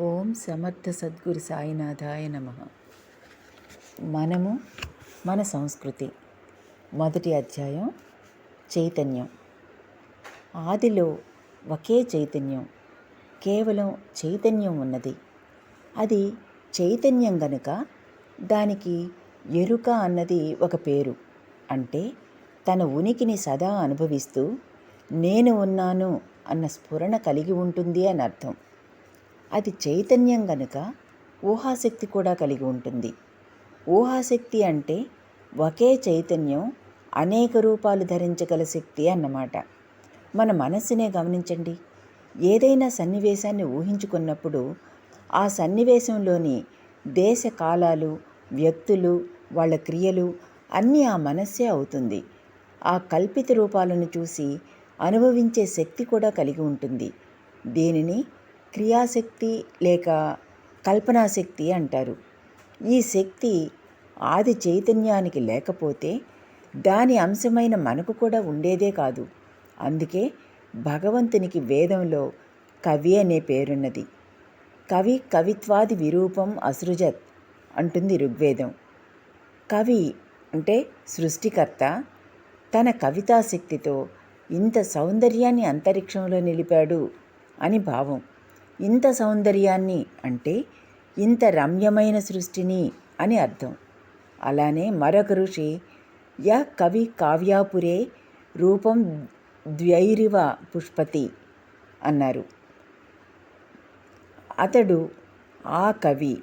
ఓం సమర్థ సద్గురు సాయినాథాయ నమ. మనము మన సంస్కృతి. మొదటి అధ్యాయం చైతన్యం. ఆదిలో ఒకే చైతన్యం. కేవలం చైతన్యం ఉన్నది. అది చైతన్యం గనుక దానికి ఎరుక అన్నది ఒక పేరు. అంటే తన ఉనికిని సదా అనుభవిస్తూ నేను ఉన్నాను అన్న స్ఫురణ కలిగి ఉంటుంది అని అర్థం. అది చైతన్యం గనుక ఊహాశక్తి కూడా కలిగి ఉంటుంది. ఊహాశక్తి అంటే ఒకే చైతన్యం అనేక రూపాలు ధరించగల శక్తి అన్నమాట. మన మనస్సునే గమనించండి. ఏదైనా సన్నివేశాన్ని ఊహించుకున్నప్పుడు ఆ సన్నివేశంలోని దేశ కాలాలు వ్యక్తులు వాళ్ళ క్రియలు అన్నీ ఆ మనస్సే అవుతుంది. ఆ కల్పిత రూపాలను చూసి అనుభవించే శక్తి కూడా కలిగి ఉంటుంది. దీనిని క్రియాశక్తి లేక కల్పనాశక్తి అంటారు. ఈ శక్తి ఆది చైతన్యానికి లేకపోతే దాని అంశమైన మనకు కూడా ఉండేదే కాదు. అందుకే భగవంతునికి వేదంలో కవి అనే పేరున్నది. కవి కవిత్వాది విరూపం అసృజత్ అంటుంది ఋగ్వేదం. కవి అంటే సృష్టికర్త. తన కవితాశక్తితో ఇంత సౌందర్యాన్ని అంతరిక్షంలో నిలిపాడు అని భావం. ఇంత సౌందర్యాన్ని అంటే ఇంత రమ్యమైన సృష్టిని అని అర్థం. అలానే మరొక ఋషి య కవి కావ్యాపురే రూపం ద్వైరివ పుష్పతి అన్నారు. అతడు ఆ కవి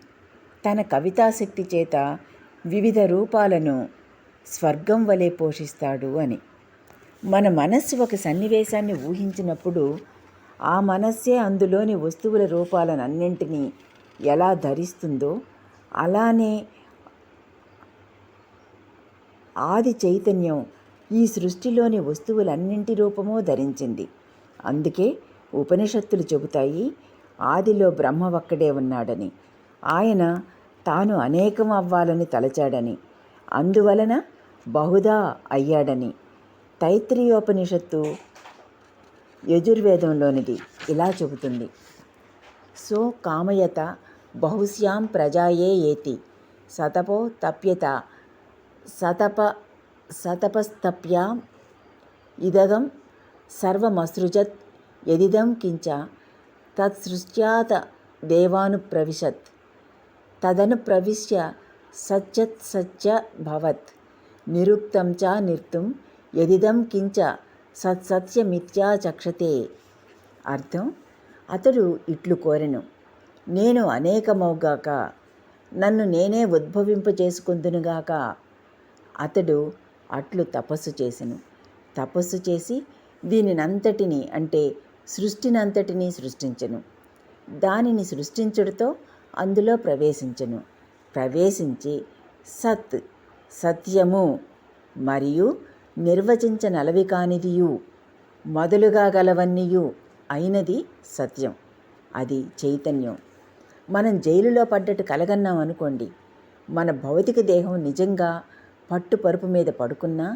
తన కవితాశక్తి చేత వివిధ రూపాలను స్వర్గం వలె పోషిస్తాడు అని. మన మనస్సు ఒక సన్నివేశాన్ని ఊహించినప్పుడు ఆ మనస్సే అందులోని వస్తువుల రూపాలనన్నింటినీ ఎలా ధరిస్తుందో అలానే ఆది చైతన్యం ఈ సృష్టిలోని వస్తువులన్నింటి రూపమో ధరించింది. అందుకే ఉపనిషత్తులు చెబుతాయి ఆదిలో బ్రహ్మ ఒక్కడే ఉన్నాడని. ఆయన తాను అనేకం అవ్వాలని తలచాడని. అందువలన బహుదా అయ్యాడని. తైత్రీయోపనిషత్తు యజుర్వేదంలోనిది ఇలా చెబుతుంది. సో కామయత బహుశ్యాం ప్రజాయే ఏతి సతపో తప్యత సతప సతపస్తప్యా ఇదగం సర్వమసృజత్ యదిదం కించ తత్సృష్ట్యాత దేవానుప్రవిశత్ తదను ప్రవిశ్య సత్యత్ సత్య భవత్ నిరుక్తం చ నిర్తుం యదిదం కించ సత్సత్యమిత్యా చక్షతే అర్థం? అతడు ఇట్లు కోరెను. నేను అనేకమవుగాక నన్ను నేనే ఉద్భవింపజేసుకుందునుగాక అతడు అట్లు తపస్సు చేసెను. తపస్సు చేసి దీనినంతటిని అంటే సృష్టినంతటిని సృష్టించెను. దానిని సృష్టించుడితో అందులో ప్రవేశించెను. ప్రవేశించి సత్ సత్యము మరియు నిర్వచించనలవి కానిదియు మొదలుగా గలవన్నీయు అయినది సత్యం అది చైతన్యం. మనం జైలులో పడ్డట్టు కలగన్నాం అనుకోండి మన భౌతిక దేహం నిజంగా పట్టు పరుపు మీద పడుకున్నా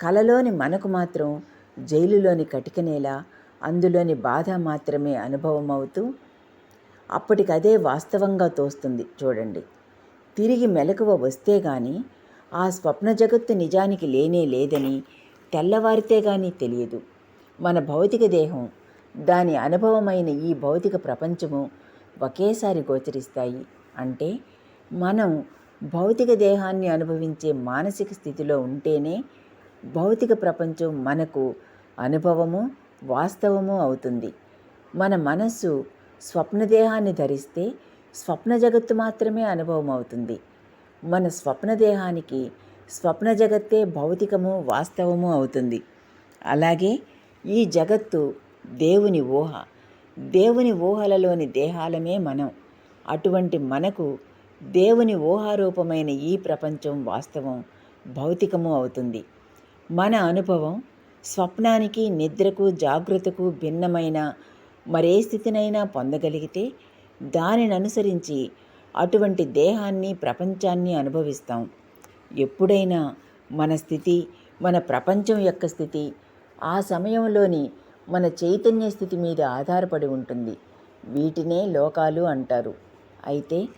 కలలోని మనకు మాత్రం జైలులోని కటికనేలా అందులోని బాధ మాత్రమే అనుభవం అవుతూ అప్పటికదే వాస్తవంగా తోస్తుంది చూడండి. తిరిగి మెలకువ వస్తే కానీ ఆ స్వప్న జగత్తు నిజానికి లేనే లేదని తెల్లవారితే కానీ తెలియదు. మన భౌతిక దేహం దాని అనుభవమైన ఈ భౌతిక ప్రపంచము ఒకేసారి గోచరిస్తాయి. అంటే మనం భౌతిక దేహాన్ని అనుభవించే మానసిక స్థితిలో ఉంటేనే భౌతిక ప్రపంచం మనకు అనుభవము వాస్తవము అవుతుంది. మన మనస్సు స్వప్నదేహాన్ని ధరిస్తే స్వప్న జగత్తు మాత్రమే అనుభవం అవుతుంది మన స్వప్న దేహానికి స్వప్న జగత్తే భౌతికము వాస్తవము అవుతుంది. అలాగే ఈ జగత్తు దేవుని ఊహ. దేవుని ఊహలలోని దేహాలమే మనం. అటువంటి మనకు దేవుని ఊహారూపమైన ఈ ప్రపంచం వాస్తవం భౌతికము అవుతుంది. మన అనుభవం స్వప్నానికి నిద్రకు జాగ్రత్తకు భిన్నమైన మరే స్థితినైనా పొందగలిగితే దానిని అనుసరించి అటువంటి దేహాన్ని ప్రపంచాన్ని అనుభవిస్తాం. ఎప్పుడైనా మన స్థితి మన ప్రపంచం యొక్క స్థితి ఆ సమయంలోని మన చైతన్య స్థితి మీద ఆధారపడి ఉంటుంది. వీటినే లోకాలు అంటారు. అయితే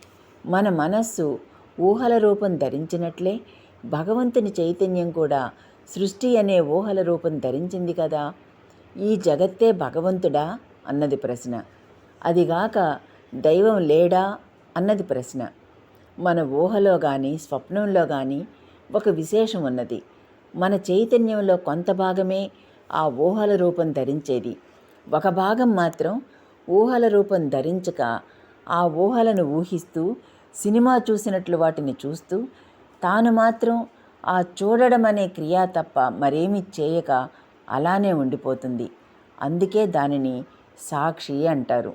మన మనస్సు ఊహల రూపం ధరించినట్లే భగవంతుని చైతన్యం కూడా సృష్టి అనే ఊహల రూపం ధరించింది కదా? ఈ జగత్తే భగవంతుడా? అన్నది ప్రశ్న. అదిగాక దైవం లేడా? అన్నది ప్రశ్న. మన ఊహలో కానీ స్వప్నంలో కానీ ఒక విశేషం ఉన్నది. మన చైతన్యంలో కొంత భాగమే ఆ ఊహల రూపం ధరించేది. ఒక భాగం మాత్రం ఊహల రూపం ధరించక ఆ ఊహలను ఊహిస్తూ సినిమా చూసినట్లు వాటిని చూస్తూ తాను మాత్రం ఆ చూడడం అనే క్రియ తప్ప మరేమీ చేయక అలానే ఉండిపోతుంది. అందుకే దానిని సాక్షి అంటారు.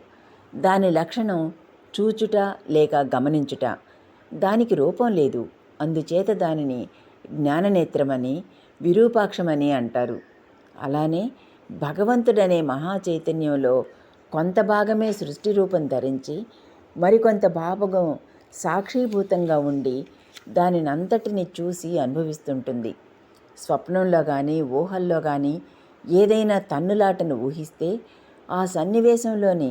దాని లక్షణం చూచుట లేక గమనించుట దానికి రూపం లేదు. అందుచేత దానిని జ్ఞాననేత్రమని విరూపాక్షమని అంటారు. అలానే భగవంతుడనే మహా చైతన్యంలో కొంత భాగమే సృష్టి రూపం ధరించి మరికొంత భాగం సాక్షీభూతంగా ఉండి దానినంతటిని చూసి అనుభవిస్తుంటుంది. స్వప్నంలో కానీ ఊహల్లో కానీ ఏదైనా తన్నులాటను ఊహిస్తే ఆ సన్నివేశంలోని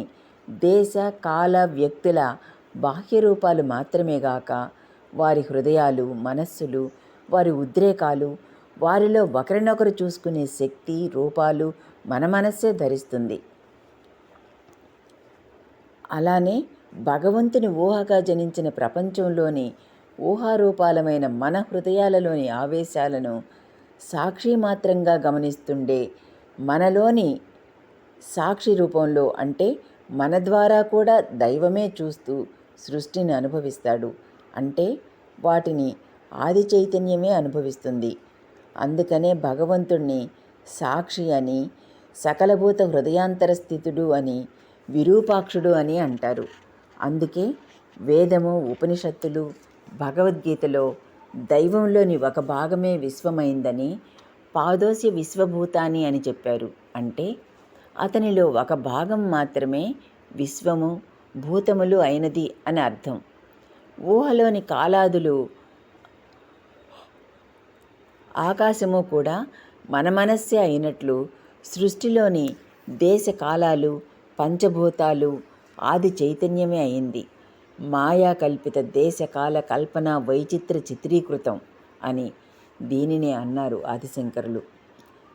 దేశ కాల వ్యక్తుల బాహ్య రూపాలు మాత్రమే గాక వారి హృదయాలు మనస్సులు వారి ఉద్రేకాలు వారిలో ఒకరినొకరు చూసుకునే శక్తి రూపాలు మన మనస్సే ధరిస్తుంది. అలానే భగవంతుని ఊహగా జనించిన ప్రపంచంలోని ఊహారూపాలమైన మన హృదయాలలోని ఆవేశాలను సాక్షి మాత్రంగా గమనిస్తుండే మనలోని సాక్షి రూపంలో అంటే మన ద్వారా కూడా దైవమే చూస్తూ సృష్టిని అనుభవిస్తాడు. అంటే వాటిని ఆది చైతన్యమే అనుభవిస్తుంది. అందుకనే భగవంతుణ్ణి సాక్షి అని సకలభూత హృదయాంతర స్థితుడు అని విరూపాక్షుడు అని అంటారు. అందుకే వేదము ఉపనిషత్తులు భగవద్గీతలో దైవంలోని ఒక భాగమే విశ్వమైందని పాదోస్య విశ్వభూతాని అని చెప్పారు. అంటే అతనిలో ఒక భాగం మాత్రమే విశ్వము భూతములు అయినది అని అర్థం. ఊహలోని కాలాదులు ఆకాశము కూడా మన మనస్సే అయినట్లు సృష్టిలోని దేశ కాలాలు పంచభూతాలు ఆది చైతన్యమే అయింది. మాయా కల్పిత దేశకాల కల్పన వైచిత్ర చిత్రీకృతం అని దీనినే అన్నారు ఆదిశంకరులు.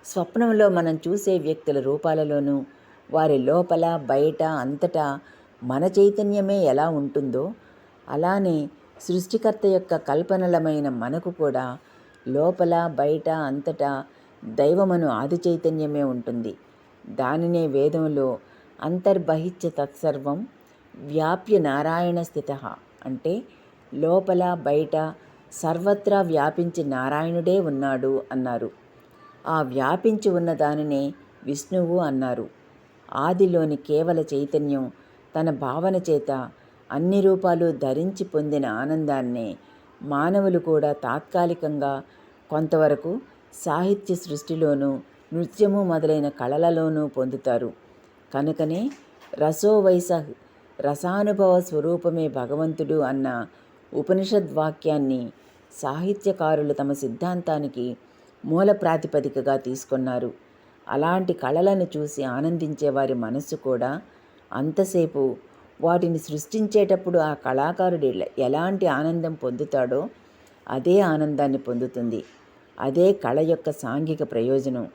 స్వప్నంలో మనం చూసే వ్యక్తుల రూపాలలోనూ వారి లోపల బయట అంతటా మన చైతన్యమే ఎలా ఉంటుందో అలానే సృష్టికర్త యొక్క కల్పనలమైన మనకు కూడా లోపల బయట అంతటా దైవమను ఆది చైతన్యమే ఉంటుంది. దానినే వేదంలో అంతర్బహిత్య తత్సర్వం వ్యాప్య నారాయణ స్థిత అంటే లోపల బయట సర్వత్రా వ్యాపించి నారాయణుడే ఉన్నాడు అన్నారు. ఆ వ్యాపించి ఉన్న దానినే విష్ణువు అన్నారు. ఆదిలోని కేవల చైతన్యం తన భావన చేత అన్ని రూపాలు ధరించి పొందిన ఆనందాన్నే మానవులు కూడా తాత్కాలికంగా కొంతవరకు సాహిత్య సృష్టిలోనూ నృత్యము మొదలైన కళలలోనూ పొందుతారు. కనుకనే రసోవైస రసానుభవ స్వరూపమే భగవంతుడు అన్న ఉపనిషద్వాక్యాన్ని సాహిత్యకారులు తమ సిద్ధాంతానికి మూల ప్రాతిపదికగా తీసుకున్నారు. అలాంటి కళలను చూసి ఆనందించే వారి మనస్సు కూడా అంతసేపు వాటిని సృష్టించేటప్పుడు ఆ కళాకారుడు ఎలాంటి ఆనందం పొందుతాడో అదే ఆనందాన్ని పొందుతుంది. అదే కళ యొక్క సాంఘిక ప్రయోజనం.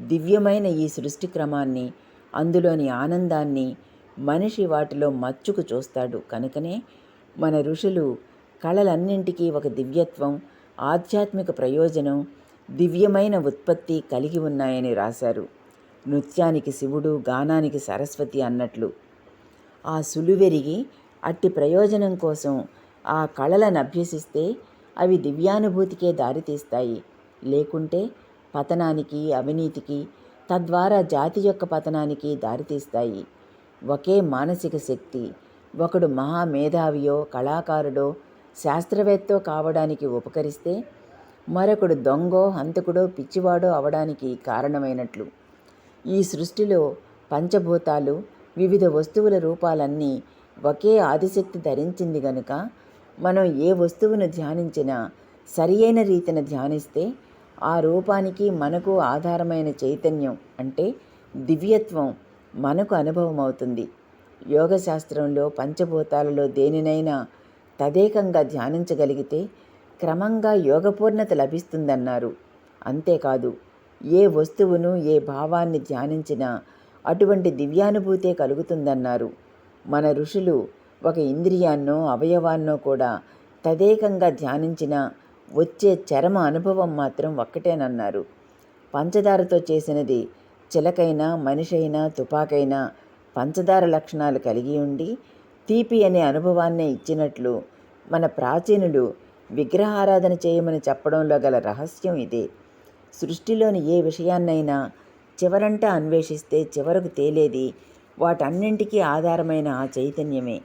దివ్యమైన ఈ సృష్టి క్రమాన్ని అందులోని ఆనందాన్ని మనిషి వాటిలో మచ్చుకు చూస్తాడు. కనుకనే మన ఋషులు కళలన్నింటికీ ఒక దివ్యత్వం ఆధ్యాత్మిక ప్రయోజనం దివ్యమైన ఉత్పత్తి కలిగి ఉన్నాయని రాశారు. నృత్యానికి శివుడు గానానికి సరస్వతి అన్నట్లు. ఆ సులువెరిగి అట్టి ప్రయోజనం కోసం ఆ కళలను అభ్యసిస్తే అవి దివ్యానుభూతికే దారితీస్తాయి. లేకుంటే పతనానికి అవినీతికి తద్వారా జాతి యొక్క పతనానికి దారితీస్తాయి. ఒకే మానసిక శక్తి ఒకడు మహామేధావియో కళాకారుడో శాస్త్రవేత్తో కావడానికి ఉపకరిస్తే మరొకడు దొంగో హంతకుడో పిచ్చివాడో అవడానికి కారణమైనట్లు. ఈ సృష్టిలో పంచభూతాలు వివిధ వస్తువుల రూపాలన్నీ ఒకే ఆదిశక్తి ధరించింది గనుక మనం ఏ వస్తువును ధ్యానించినా సరియైన రీతిన ధ్యానిస్తే ఆ రూపానికి మనకు ఆధారమైన చైతన్యం అంటే దివ్యత్వం మనకు అనుభవం అవుతుంది యోగశాస్త్రంలో పంచభూతాలలో దేనినైనా తదేకంగా ధ్యానించగలిగితే క్రమంగా యోగపూర్ణత లభిస్తుందన్నారు. అంతేకాదు ఏ వస్తువును ఏ భావాన్ని ధ్యానించినా అటువంటి దివ్యానుభూతే కలుగుతుందన్నారు. మన ఋషులు ఒక ఇంద్రియాన్నో అవయవాన్నో కూడా తదేకంగా ధ్యానించిన వచ్చే చరమ అనుభవం మాత్రం ఒక్కటేనన్నారు. పంచదారతో చేసినది చిలకైనా మనిషైనా తుపాకైనా పంచదార లక్షణాలు కలిగి ఉండి తీపి అనే అనుభవాన్నే ఇచ్చినట్లు మన ప్రాచీనులు విగ్రహారాధన చేయమని చెప్పడంలో గల రహస్యం ఇదే. సృష్టిలోని ఏ విషయాన్నైనా చివరంటా అన్వేషిస్తే చివరకు తేలేది వాటన్నింటికీ ఆధారమైన ఆ చైతన్యమే.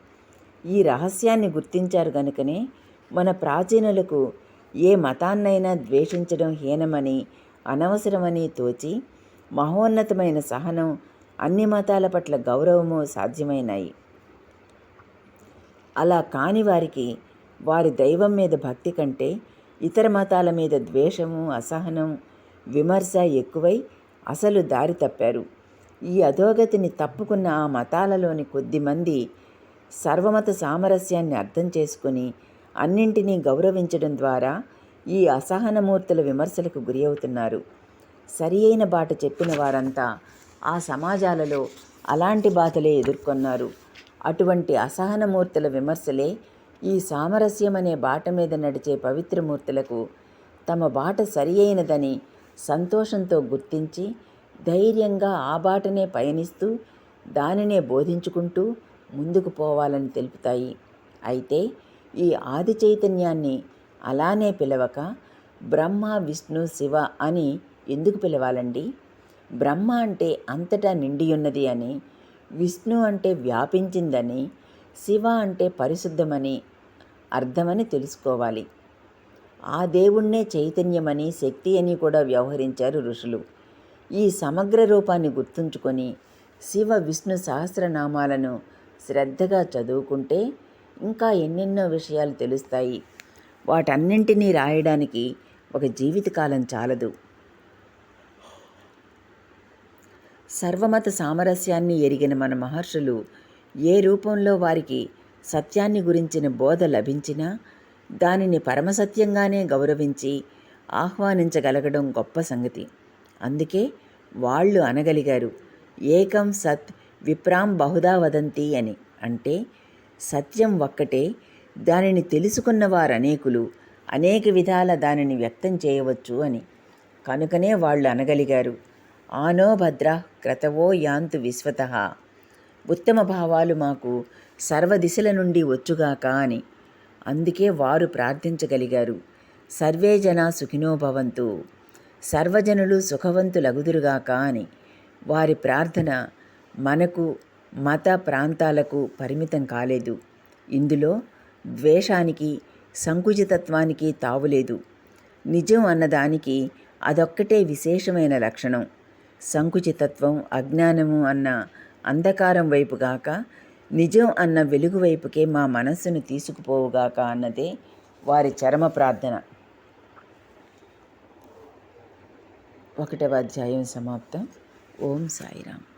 ఈ రహస్యాన్ని గుర్తించారు గనుకనే మన ప్రాచీనులకు ఏ మతాన్నైనా ద్వేషించడం హీనమని అనవసరమని తోచి మహోన్నతమైన సహనం అన్ని మతాల పట్ల గౌరవము సాధ్యమైనాయి. అలా కాని వారికి వారి దైవం మీద భక్తి కంటే ఇతర మతాల మీద ద్వేషము అసహనం విమర్శ ఎక్కువై అసలు దారి తప్పారు. ఈ అధోగతిని తప్పుకున్న ఆ మతాలలోని కొద్దిమంది సర్వమత సామరస్యాన్ని అర్థం చేసుకుని అన్నింటినీ గౌరవించడం ద్వారా ఈ అసహనమూర్తుల విమర్శలకు గురి అవుతున్నారు సరి అయిన బాట చెప్పిన వారంతా ఆ సమాజాలలో అలాంటి బాధలే ఎదుర్కొన్నారు. అటువంటి అసహనమూర్తుల విమర్శలే ఈ సామరస్యం అనే బాట మీద నడిచే పవిత్రమూర్తులకు తమ బాట సరి అయినదని సంతోషంతో గుర్తించి ధైర్యంగా ఆ బాటనే పయనిస్తూ దానినే బోధించుకుంటూ ముందుకు పోవాలని తెలుపుతాయి. అయితే ఈ ఆది చైతన్యాన్ని అలానే పిలవక బ్రహ్మ విష్ణు శివ అని ఎందుకు పిలవాలండి? బ్రహ్మ అంటే అంతటా నిండియున్నది అని విష్ణు అంటే వ్యాపించిందని శివ అంటే పరిశుద్ధమని అర్థమని తెలుసుకోవాలి. ఆ దేవుణ్ణే చైతన్యమని శక్తి అని కూడా వ్యవహరించారు ఋషులు. ఈ సమగ్ర రూపాన్ని గుర్తుంచుకొని శివ విష్ణు సహస్రనామాలను శ్రద్ధగా చదువుకుంటే ఇంకా ఎన్నెన్నో విషయాలు తెలుస్తాయి. వాటన్నింటినీ రాయడానికి ఒక జీవితకాలం చాలదు. సర్వమత సామరస్యాన్ని ఎరిగిన మన మహర్షులు ఏ రూపంలో వారికి సత్యాన్ని గురించిన బోధ లభించినా దానిని పరమసత్యంగానే గౌరవించి ఆహ్వానించగలగడం గొప్ప సంగతి. అందుకే వాళ్ళు అనగలిగారు ఏకం సత్ విప్రాం బహుదా వదంతి అని. అంటే సత్యం ఒక్కటే దానిని తెలుసుకున్న వారు అనేకులు అనేక విధాల దానిని వ్యక్తం చేయవచ్చు అని. కనుకనే వాళ్ళు అనగలిగారు ఆనో భద్ర క్రతవో యాంతు విశ్వత. ఉత్తమ భావాలు మాకు సర్వదిశల నుండి వచ్చుగాక అని. అందుకే వారు ప్రార్థించగలిగారు. సర్వే జన సుఖినో భవంతు. సర్వజనులు సుఖవంతులగుదురుగాక అని. వారి ప్రార్థన మనకు మత ప్రాంతాలకు పరిమితం కాలేదు. ఇందులో ద్వేషానికి సంకుచితత్వానికి తావులేదు నిజం అన్నదానికి అదొక్కటే విశేషమైన లక్షణం. సంకుచితత్వం అజ్ఞానము అన్న అంధకారం వైపుగాక నిజం అన్న వెలుగు వైపుకే మా మనస్సును తీసుకుపోవుగాక అన్నదే వారి చరమ ప్రార్థన. ఒకటవ అధ్యాయం సమాప్తం. ఓం సాయిరామ్.